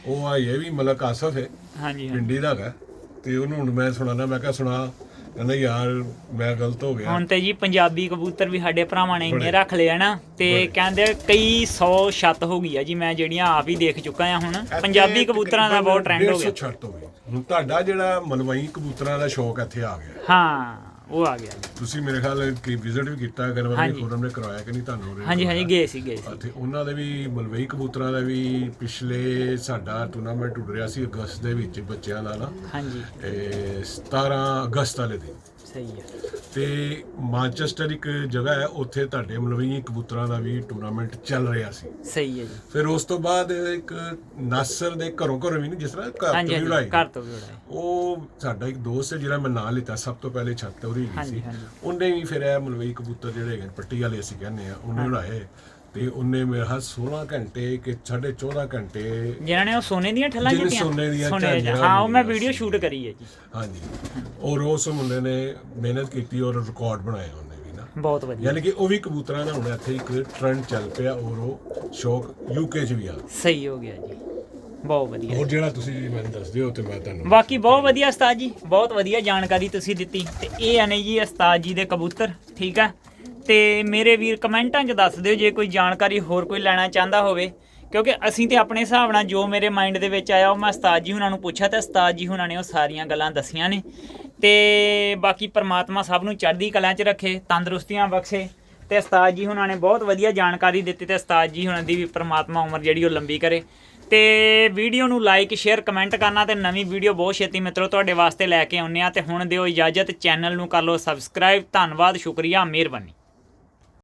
ਉਹ ਆ ਇਹ ਵੀ ਮਲਕ ਆਸਫ ਹੈ ਹਾਂਜੀ ਹਾਂ ਪਿੰਡੀ ਦਾ ਹੈਗਾ। ਤੇ ਉਹਨੂੰ ਹੁਣ ਮੈਂ ਸੁਣਾਣਾ ਮੈਂ ਕਿਹਾ ਸੁਣਾ ਕਹਿੰਦਾ ਯਾਰ ਮੈਂ ਗਲਤ ਹੋ ਗਿਆ। ਹੁਣ ਤੇ ਜੀ ਪੰਜਾਬੀ ਕਬੂਤਰ ਵੀ ਸਾਡੇ ਭਰਾਵਾਂ ਨੇ ਇੰਨੇ ਰੱਖ ਲਿਆ ਨਾ ਤੇ ਕਹਿੰਦੇ ਕਈ 100 ਛੱਤ ਹੋ ਗਈ ਆ ਜੀ ਮੈਂ ਜਿਹੜੀਆਂ ਆਪ ਹੀ ਦੇਖ ਚੁੱਕਾ ਆ ਹੁਣ। ਪੰਜਾਬੀ ਕਬੂਤਰਾਂ ਦਾ ਬਹੁਤ ਟ੍ਰੈਂਡ ਹੋ 150 ਗਿਆ ਛੱਤ ਹੋ ਗਈ। ਹੁਣ ਤੁਹਾਡਾ ਜਿਹੜਾ ਮਲਵਈ ਕਬੂਤਰਾਂ ਦਾ ਸ਼ੌਕ ਇੱਥੇ ਆ ਗਿਆ। ਹਾਂ। ਉਹ ਆ ਗਿਆ। ਜੀ ਤੁਸੀਂ ਮੇਰੇ ਖਿਆਲ ਕੀ ਵਿਜ਼ਿਟ ਵੀ ਕੀਤਾ ਗਨਵਰ ਹਾਂਜੀ। ਨੇ ਫੋਰਮ ਨੇ ਕਰਵਾਇਆ ਕਿ ਨਹੀਂ ਤੁਹਾਨੂੰ ਉਰੇ? ਹਾਂਜੀ ਹਾਂਜੀ? ਗਏ ਸੀ ਗਏ ਸੀ। ਅਤੇ ਉਹਨਾਂ ਦੇ ਵੀ ਮਲਵਈ ਕਬੂਤਰਾਂ ਦਾ ਵੀ ਪਿਛਲੇ ਸਾਡਾ ਟੂਰਨਾਮੈਂਟ ਉੱਡ ਰਿਹਾ ਸੀ ਅਗਸਤ ਦੇ ਵਿੱਚ ਬੱਚਿਆਂ ਦਾ ਨਾ। ਹਾਂਜੀ। ਇਹ 17 ਅਗਸਤ ਵਾਲੇ ਦਿਨ। ਸਹੀ ਹੈ। ਤੇ ਮਾਂਚੈਸਟਰ ਇੱਕ ਜਗ੍ਹਾ ਹੈ ਉੱਥੇ ਤੁਹਾਡੇ ਮਲਵਈ ਕਬੂਤਰਾਂ ਦਾ ਵੀ ਟੂਰਨਾਮੈਂਟ ਚੱਲ ਰਿਹਾ ਸੀ। ਸਹੀ ਹੈ ਜੀ। ਫਿਰ ਉਸ ਤੋਂ ਬਾਅਦ ਇੱਕ ਨਾਸਰ ਦੇ ਘਰੋਂ ਘਰੋਂ ਵੀ ਨਹੀਂ ਜਿਸ ਤਰ੍ਹਾਂ ਘਰ ਤੋਂ ਵੀ ਉਡਾਈ ਘਰ ਤੋਂ ਵੀ ਉਡਾਏ। ਉਹ ਸਾਡਾ ਇੱਕ ਦੋਸਤ ਹੈ ਜਿਹੜਾ ਮੈਂ ਨਾਂ ਲਿੱਤਾ ਸਭ ਤੋਂ ਪਹਿਲੇ ਛੱਤ ਉਹਦੀ ਹੈਗੀ ਹਾਂਜੀ, ਸੀ। ਉਹਨੇ ਵੀ ਫਿਰ ਇਹ ਮਲਵਈ ਕਬੂਤਰ ਜਿਹੜੇ ਹੈਗੇ ਪੱਟੀ ਵਾਲੇ ਅਸੀਂ ਕਹਿੰਦੇ ਆ ਉਹਨੇ ਉਡਾਏ। ਤੇ ਉਹਨੇ ਮੇਰੇ ਹੱਥ 16 ਘੰਟੇ ਕਿ 14.5 ਘੰਟੇ ਜਿਨ੍ਹਾਂ ਨੇ ਉਹ ਸੋਨੇ ਦੀਆਂ ਠੱਲਾਂ ਜਿੱਤੀਆਂ ਸੋਨੇ ਦੀਆਂ ਸੋਨੇ ਝਾਂਜਰਾਂ ਹਾਂ ਉਹ ਮੈਂ ਵੀਡੀਓ। ਸ਼ੂਟ ਕਰੀ ਹੈ ਜੀ। ਹਾਂਜੀ। ਔਰ ਉਸ ਮੁੰਡੇ ਨੇ ਮਿਹਨਤ ਕੀਤੀ ਔਰ ਰਿਕਾਰਡ ਬਣਾਇਆ ਉਹਨੇ ਵੀ ਨਾ। ਬਹੁਤ ਵਧੀਆ। ਯਾਨੀ ਕਿ ਉਹ ਵੀ ਕਬੂਤਰਾਂ ਦਾ ਹੁਣ ਇੱਥੇ ਇੱਕ ਟ੍ਰੈਂਡ ਚੱਲ ਪਿਆ ਔਰ ਉਹ ਸ਼ੌਕ ਯੂਕੇ 'ਚ ਵੀ ਆ। ਸਹੀ ਹੋ ਗਿਆ ਜੀ। ਬਹੁਤ ਵਧੀਆ। ਹੋਰ ਜਿਹੜਾ ਤੁਸੀਂ ਮੈਨੂੰ ਦੱਸਦੇ ਹੋ ਤੇ ਮੈਂ ਤੁਹਾਨੂੰ ਬਾਕੀ ਬਹੁਤ ਵਧੀਆ ਉਸਤਾਦ ਜੀ। ਬਹੁਤ ਵਧੀਆ ਜਾਣਕਾਰੀ ਤੁਸੀਂ ਦਿੱਤੀ। ਤੇ ਇਹ ਆ ਨੇ ਜੀ ਉਸਤਾਦ ਜੀ ਦੇ ਕਬੂਤਰ ਠੀਕ ਆ ਤੇ ਮੇਰੇ ਵੀਰ ਕਮੈਂਟਾਂ 'ਚ ਦੱਸ ਦਿਓ ਜੇ ਕੋਈ ਜਾਣਕਾਰੀ ਹੋਰ ਕੋਈ ਲੈਣਾ ਚਾਹੁੰਦਾ ਹੋਵੇ, ਕਿਉਂਕਿ ਅਸੀਂ ਤੇ ਆਪਣੇ ਹਿਸਾਬ ਨਾਲ ਜੋ ਮੇਰੇ ਮਾਈਂਡ ਦੇ ਵਿੱਚ ਆਇਆ ਉਹ ਮੈਂ ਉਸਤਾਦ ਜੀ ਹੁਣਾਂ ਨੂੰ ਪੁੱਛਿਆ ਤੇ ਉਸਤਾਦ ਜੀ ਹੁਣਾਂ ਨੇ ਉਹ ਸਾਰੀਆਂ ਗੱਲਾਂ ਦੱਸੀਆਂ ਨੇ। ਤੇ ਬਾਕੀ ਪਰਮਾਤਮਾ ਸਭ ਨੂੰ ਚੜ੍ਹਦੀ ਕਲਾ 'ਚ ਰੱਖੇ, ਤੰਦਰੁਸਤੀਆਂ ਬਖਸ਼ੇ ਤੇ ਉਸਤਾਦ ਜੀ ਹੁਣਾਂ ਨੇ ਬਹੁਤ ਵਧੀਆ ਜਾਣਕਾਰੀ ਦਿੱਤੀ ਤੇ ਉਸਤਾਦ ਜੀ ਹੁਣਾਂ ਦੀ ਵੀ ਪਰਮਾਤਮਾ ਉਮਰ ਜਿਹੜੀ ਉਹ ਲੰਬੀ ਕਰੇ। ਤੇ ਵੀਡੀਓ ਨੂੰ ਲਾਈਕ ਸ਼ੇਅਰ ਕਮੈਂਟ ਕਰਨਾ ਤੇ ਨਵੀਂ ਵੀਡੀਓ ਬਹੁਤ ਛੇਤੀ ਮਿੱਤਰੋ ਤੁਹਾਡੇ ਵਾਸਤੇ ਲੈ ਕੇ ਆਉਂਦੇ ਆ ਤੇ ਹੁਣ ਦਿਓ ਇਜਾਜ਼ਤ, ਚੈਨਲ ਨੂੰ ਕਰ ਲਓ ਸਬਸਕ੍ਰਾਈਬ ਧੰਨਵਾਦ, ਸ਼ੁਕਰੀਆ, ਮਿਹਰਬਾਨੀ।